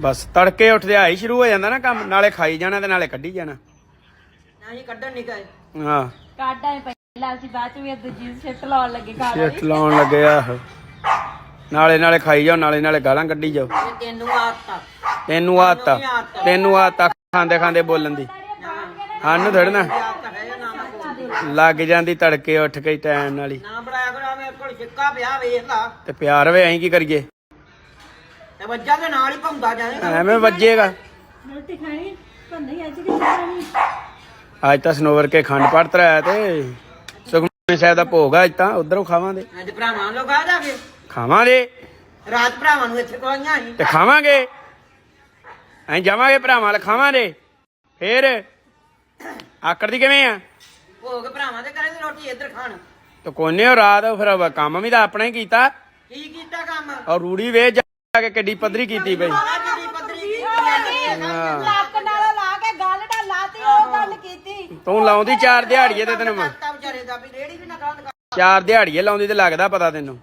ਬਸ ਤੜਕੇ ਉੱਠਦੇ ਆਈ ਸ਼ੁਰੂ ਹੋ ਜਾਂਦਾ ਨਾ ਕੰਮ ਨਾਲੇ ਖਾਈ ਜਾਣਾ ਤੇ ਨਾਲੇ ਕੱਢੀ ਜਾਣਾ। ਨਾ ਜੀ ਕੱਢਣ ਨਹੀਂ ਗਏ। ਹਾਂ। ਕਾਢਾਂ ਪਹਿਲਾਂ ਅਸੀਂ ਬਾਅਦ ਚ ਵੀ ਦੂਜੀ ਸ਼ਿਫਟ ਲਾਉਣ ਲੱਗੇ ਕਾਢਾਂ ਸ਼ਿਫਟ ਲਾਉਣ ਲੱਗੇ ਆ। ਨਾਲੇ ਨਾਲੇ ਖਾਈ ਜਾਓ ਨਾਲੇ ਨਾਲੇ ਗਾਲਾਂ ਕੱਢੀ ਜਾਓ। ਇਹ ਤੈਨੂੰ ਆਦਤ। ਆ ਤੈਨੂੰ ਆਤਾ ਤੈਨੂੰ ਆਤਾ ਖਾਂਦੇ ਖਾਂਦੇ ਬੋਲਣ ਦੀ। ਸਾਨੂੰ ਥੜਨਾ ਲੱਗ ਜਾਂਦੀ ਤੜਕੇ ਉੱਠ ਕੇ ਟਾਈਮ ਨਾਲ ਹੀ। ਨਾ ਬੜਾਇਆ ਕਰੋ ਮੇਰੇ ਕੋਲ ਪਿਆ ਵੇਖ ਲਾ। ਤੇ ਪਿਆਰ ਵੇ ਅਸੀਂ ਕੀ ਕਰੀਏ? ਤੇ ਵੱਜਾ ਦੇ ਨਾਲ ਹੀ ਭੌਂਦਾ ਜਾਏਗਾ ਐਵੇਂ ਵੱਜੇਗਾ। ਰੋਟੀ ਖਾਣੀ? ਪਰ ਨਹੀਂ ਅੱਜ ਕਿ ਖਾਣੀ? ਅੱਜ ਤਾਂ ਸਨੋਵਰ ਕੇ ਖੰਡ ਪੜਤ ਰਿਹਾ ਤੇ। ਸੁਖਮਨੀ ਸਾਹਿਬ ਦਾ ਭੋਗ ਆ ਅੱਜ ਤਾਂ ਉਧਰੋਂ ਖਾਵਾਂਗੇ। ਅੱਜ ਭਰਾਵਾਂ ਲੋਕ ਆ ਜਾਵੇ ਖਾਵਾਂਗੇ। ਰਾਤ ਭਰਾਵਾਂ ਨੂੰ ਇੱਥੇ ਕੋਈਆਂ ਸੀ। ਤੇ ਖਾਵਾਂਗੇ। ਅਸੀਂ ਜਾਵਾਂਗੇ ਭਰਾਵਾਂ ਨਾਲ ਖਾਵਾਂਗੇ। ਫੇਰ ਆਕੜ ਦੀ ਕਿਵੇਂ ਆ? ਭੋਗ ਭਰਾਵਾਂ ਦੇ ਕਰੇ ਤੇ ਰੋਟੀ ਇੱਧਰ ਖਾਣ। ਤੇ ਕੋਨੇ ਉਹ ਰਾਤ ਫਿਰ ਕੰਮ ਵੀ ਤਾਂ ਆਪਣਾ ਹੀ ਕੀਤਾ। ਕੀ ਕੀਤਾ ਕੰਮ? ਔਰ ਰੂੜੀ ਵੇ ਜਾ ਕੇ ਕਿੱਡੀ ਪੱਧਰੀ ਕੀਤੀ ਬਈ। ਆਹ ਜਿਹੜੀ ਪੱਧਰੀ ਕੀਤੀ ਆ। ਹਾਂ। ਲੱਕ ਨਾਲ ਲਾ ਕੇ ਗੱਲ ਨਾਲ ਲਾਤੀ ਉਹ ਗੱਲ ਕੀਤੀ। ਤੂੰ ਲਾਉਂਦੀ ਚਾਰ ਦਿਹਾੜੀਏ ਤੇ ਤੈਨੂੰ ਮੈਂ। ਕਰਤਾ ਵਿਚਾਰੇ ਦਾ ਵੀ ਰੇੜੀ ਵੀ ਨਾ ਗਾਂਦ ਚਾਰ ਦਿਹਾੜੀਏ ਲਾਉਂਦੀ ਤੇ ਲੱਗਦਾ ਪਤਾ ਤੈਨੂੰ।